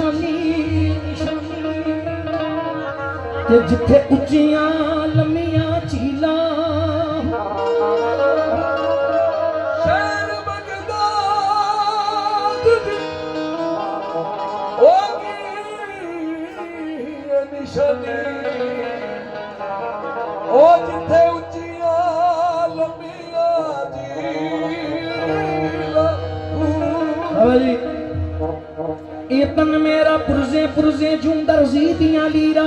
ਨਿਸ਼ਾਨੀ ਤੇ ਜਿੱਥੇ ਉੱਚੀਆਂ ਲੰਮੀਆਂ ਝੀਲਾਂ ਸ਼ਹਿਰ ਬਗਦਾਦ ਦੀ ਉਹ ਕੀ ਨਿਸ਼ਾਨੀ। ਪੁਰਜ਼ੇ ਪੁਰਜ਼ੇ ਜੁੰਦਰ ਜ਼ੀ ਦੀਆਂ ਲੀਰਾ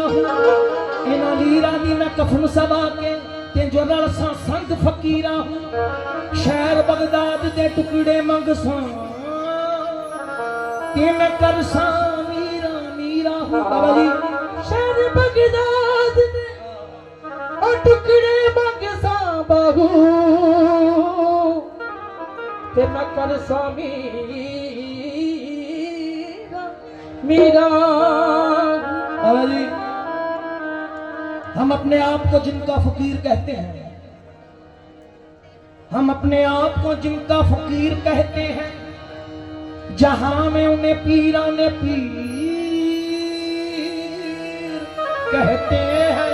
ਇਹਨਾਂ ਲੀਰਾ ਦੀ ਮੈਂ ਕਫਨ ਸਵਾ ਕੇ ਤੇ ਜੋ ਰਲਸਾਂ ਸੰਗ ਫਕੀਰਾ ਸ਼ਹਿਰ ਬਗਦਾਦ ਦੇ ਟੁਕੜੇ ਮੰਗਸਾਂ ਤੇ ਮੈਂ ਕਰਸਾਂ ਮੀਰਾ ਮੀਰਾ ਬਾਬਾ ਸ਼ਹਿਰ ਬਗਦਾਦ ਦੇ ਉਹ ਟੁਕੜੇ ਮੰਗਸਾਂ ਬਾਹੂ। ਤੇ ਮੈਂ ਕਰਸਾਂ ਮੀਰਾ जी हम अपने आप को जिनका फकीर कहते हैं, हम अपने आप को जिनका फकीर कहते हैं, जहाँ में उन्हें पीरा ने पीर कहते हैं।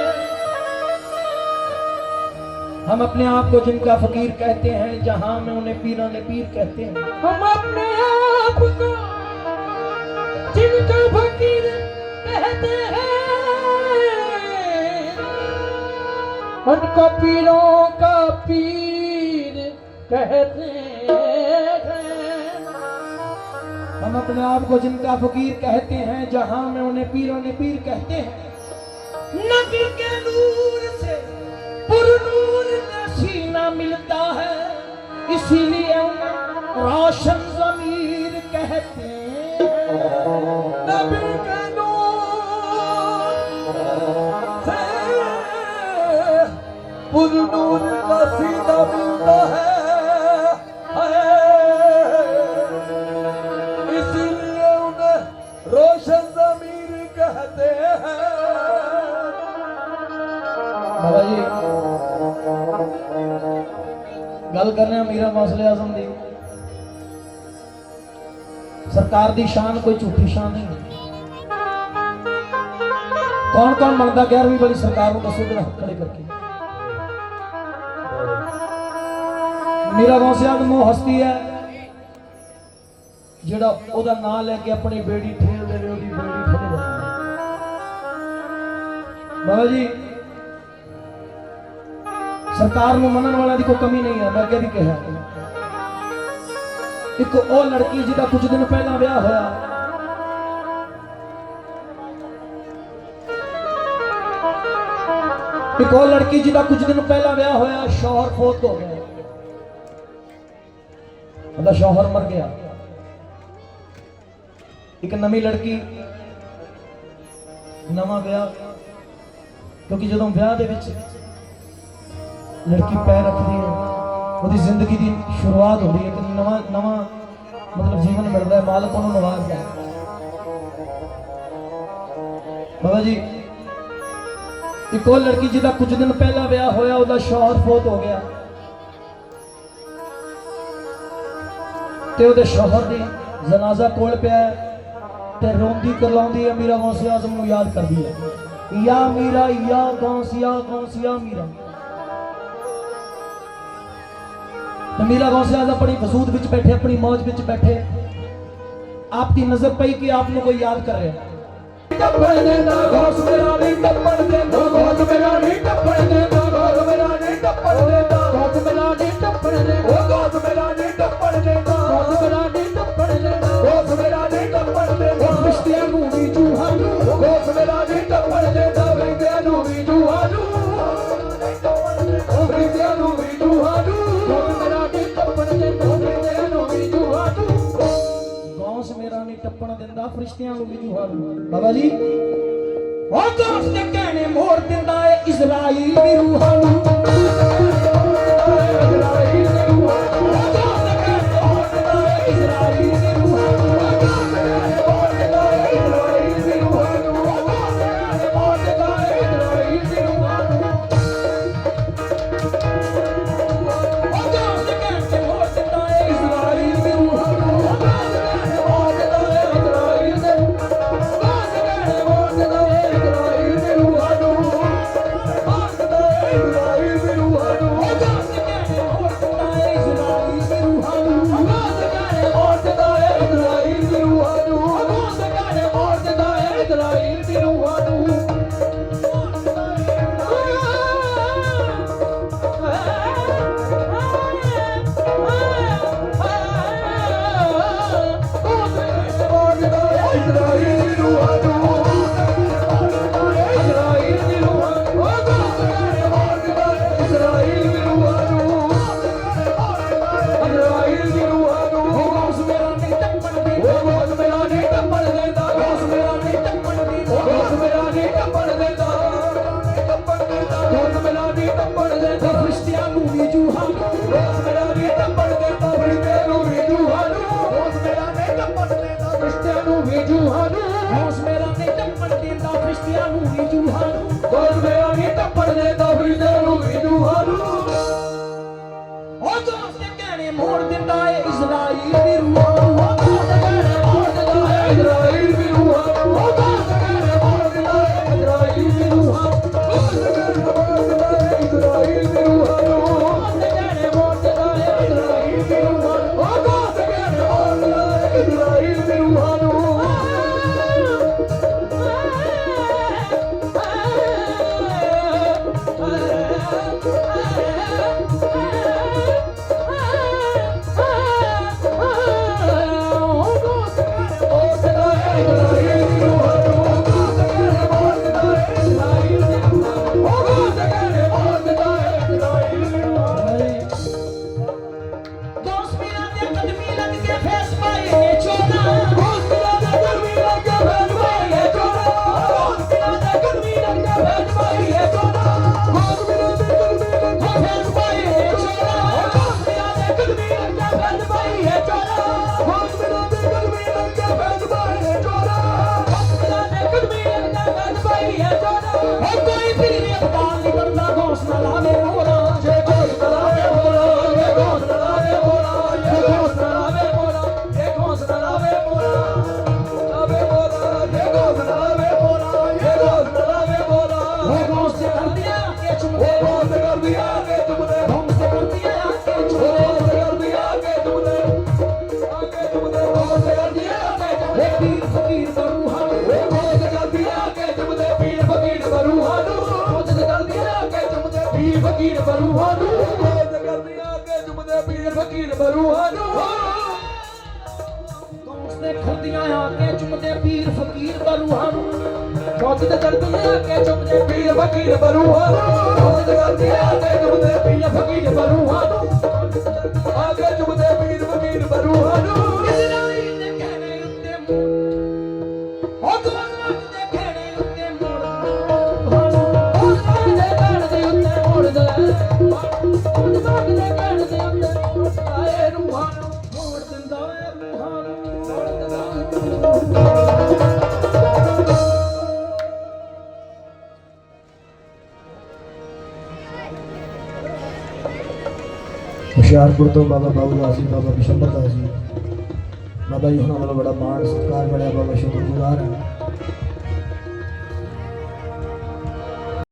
हम अपने आप को जिनका फकीर कहते हैं, जहाँ में उन्हें पीरा ने पीर कहते हैं। हम अपने आप को जिनका फकीर कहते हैं। उनको पीरों का पीर कहते हैं। हम अपने आप को जिनका फकीर कहते हैं, जहाँ में उन्हें पीरों ने पीर कहते हैं। नबी के नूर से पुरनूर नसीना मिलता है, इसीलिए उन्हें रोशन जमीर कहते हैं। ਗੱਲ ਕਰ ਰਿਹਾ ਮੀਰਾ ਮੌਸਲੇ ਆਜ਼ਮ ਦੀ। ਸਰਕਾਰ ਦੀ ਸ਼ਾਨ ਕੋਈ ਝੂਠੀ ਸ਼ਾਨ ਨਹੀਂ ਕੌਣ ਕੌਣ ਮੰਗਦਾ 11ਵੀਂ ਵਾਲੀ ਸਰਕਾਰ ਨੂੰ ਦੱਸੋ ਜਰਾ ਖੜੇ ਕਰਕੇ। ਮੀਰਾ ਮੌਸਲੇ ਆਜ਼ਮ ਹਸਤੀ ਹੈ। ਜਿਹੜਾ ਉਹਦਾ ਨਾਂ ਲੈ ਕੇ ਆਪਣੀ ਬੇੜੀ ਠੇਲਦੇ ਨੇ ਉਹਦੀ ਬੇੜੀ ਠੇਲ ਜਾਂਦੀ ਹੈ ਬਾਬਾ ਜੀ ਸਰਕਾਰ ਨੂੰ ਮੰਨਣ ਵਾਲਿਆਂ ਦੀ ਕੋਈ ਕਮੀ ਨਹੀਂ ਹੈ, ਮੈਂ ਅੱਗੇ ਵੀ ਕਿਹਾ। ਇੱਕ ਉਹ ਲੜਕੀ ਜਿਹਦਾ ਕੁਝ ਦਿਨ ਪਹਿਲਾਂ ਵਿਆਹ ਹੋਇਆ। ਇੱਕ ਉਹ ਲੜਕੀ ਜਿਹਦਾ ਕੁਝ ਦਿਨ ਪਹਿਲਾਂ ਵਿਆਹ ਹੋਇਆ, ਸ਼ੌਹਰ ਫੌਤ ਹੋ ਗਿਆ। ਉਹਦਾ ਸ਼ੌਹਰ ਮਰ ਗਿਆ। ਇੱਕ ਨਵੀਂ ਲੜਕੀ, ਨਵਾਂ ਵਿਆਹ, ਕਿਉਂਕਿ ਜਦੋਂ ਵਿਆਹ ਦੇ ਵਿੱਚ ਲੜਕੀ ਪੈਰ ਰੱਖਦੀ ਹੈ। ਉਹਦੀ ਜ਼ਿੰਦਗੀ ਦੀ ਸ਼ੁਰੂਆਤ ਹੁੰਦੀ ਹੈ। ਇੱਕ ਨਵਾਂ ਨਵਾਂ ਮਤਲਬ ਜੀਵਨ ਮਿਲਦਾ ਹੈ। ਮਾਲਕ ਉਹਨੂੰ ਨਵਾਜ਼ਦਾ ਹੈ। ਬਾਬਾ ਜੀ, ਇੱਕ ਉਹ ਲੜਕੀ ਜਿਹਦਾ ਕੁਝ ਦਿਨ ਪਹਿਲਾਂ ਵਿਆਹ ਹੋਇਆ, ਉਹਦਾ ਸ਼ੌਹਰ ਫੌਤ ਹੋ ਗਿਆ। ਤੇ ਉਹਦੇ ਸ਼ੌਹਰ ਦੀ ਜਨਾਜ਼ਾ ਕੋਲ ਪਿਆ ਤੇ ਰੋਂਦੀ ਕਰਲਾਉਂਦੀ ਹੈ। ਮੀਰਾ ਗੌਸੇ ਆਜ਼ਮ ਨੂੰ ਯਾਦ ਕਰਦੀ ਹੈ। ਯਾ ਮੀਰਾ, ਯਾ ਗੌਸੀਆ ਗੌਸੀਆ ਮੀਰਾ ਤੇ ਮੀਰਾ। ਗੌਸੇ ਆਜ਼ਮ ਆਪਣੀ ਵਸੂਦ ਵਿੱਚ ਬੈਠੇ, ਆਪਣੀ ਮौज ਵਿੱਚ ਬੈਠੇ। ਆਪकी ਨਜ਼ਰ ਪਈ ਕਿ ਆਪ ਨੂੰ ਕੋਈ ਯਾਦ ਕਰ ਰਿਹਾ ਟੱਪਣ ਦੇ ਨਾ ਘੋਸ ਮੇਰਾ ਨਹੀਂ ਟੱਪਣ ਦੇ ਨਾ ਘੋਸ ਮੇਰਾ ਨਹੀਂ ਟੱਪਣ ਦੇ ਨਾ ਘੋਸ ਮੇਰਾ ਨਹੀਂ ਟੱਪਣ ਦੇ ਨਹੀਂ ਟੱਪਣ ਦਿੰਦਾ, ਫਰਿਸ਼ਤਿਆਂ ਨੂੰ ਵੀ ਜੁਹਾਰ ਬਾਬਾ ਜੀ ਉਹ ਗੌਸ ਕਹਿਣੇ ਮੋੜ ਦਿੰਦਾ ਏ, ਇਜ਼ਰਾਈਲ ਦੀ ਰੂਹਾਂ ਨੂੰ। ਦੀ ਟੱਪੜ ਦੇ ਟੱਪੜ ਦੇ ਤਾਂ ਨੂੰ ਵੀ ਜੂਹਾ ਲੋਕ ਮਿਲਾ ਟੱਪੜ ਦੇ ਤਾਂ ਨੂੰ ਵੀ ਜੂਹਾ ਲੋਕ ਮਿਲਾ ਦੇ ਟੱਪੜ ਦੇ ਤਾਂ ਫਰਿਸ਼ਤਿਆਂ ਨੂੰ ਵੀ ਜੂਹਾ ਫਕੀਰ ਬਰੂਹਾ ਨੂੰ। ਮੌਜ ਕਰਦੇ ਆ ਕੇ ਜੁਮਦੇ ਪੀਰ ਫਕੀਰ ਬਰੂਹਾ ਨੂੰ। ਦੋਸਤੇ ਖੁੰਦੀਆਂ ਆ ਕੇ ਜੁਮਦੇ ਪੀਰ ਫਕੀਰ ਬਰੂਹਾ ਨੂੰ। ਮੌਜ ਕਰਦੇ ਆ ਕੇ ਜੁਮਦੇ ਪੀਰ ਫਕੀਰ ਬਰੂਹਾ ਨੂੰ। ਮੌਜ ਕਰਦੇ ਆ ਕੇ ਜੁਮਦੇ ਪੀਰ ਫਕੀਰ ਬਰੂਹਾ ਨੂੰ। ਆ ਕੇ ਜੁਮਦੇ ਪੀਰ ਫਕੀਰ ਬਰੂਹਾ ਨੂੰ। ਹੁਸ਼ਿਆਰਪੁਰ ਤੋਂ ਬਾਬਾ ਬਾਬੂ ਜੀ ਬਾਬਾ ਬਿਸ਼ੰਬਰ ਦਾਸ ਜੀ ਬਾਬਾ ਜੀ ਉਹਨਾਂ ਵੱਲੋਂ ਬੜਾ ਮਾਣ ਸਤਿਕਾਰ ਮਿਲਿਆ, ਬਾਬਾ ਸ਼ੁਕਰਗੁਜ਼ਾਰ ਹਾਂ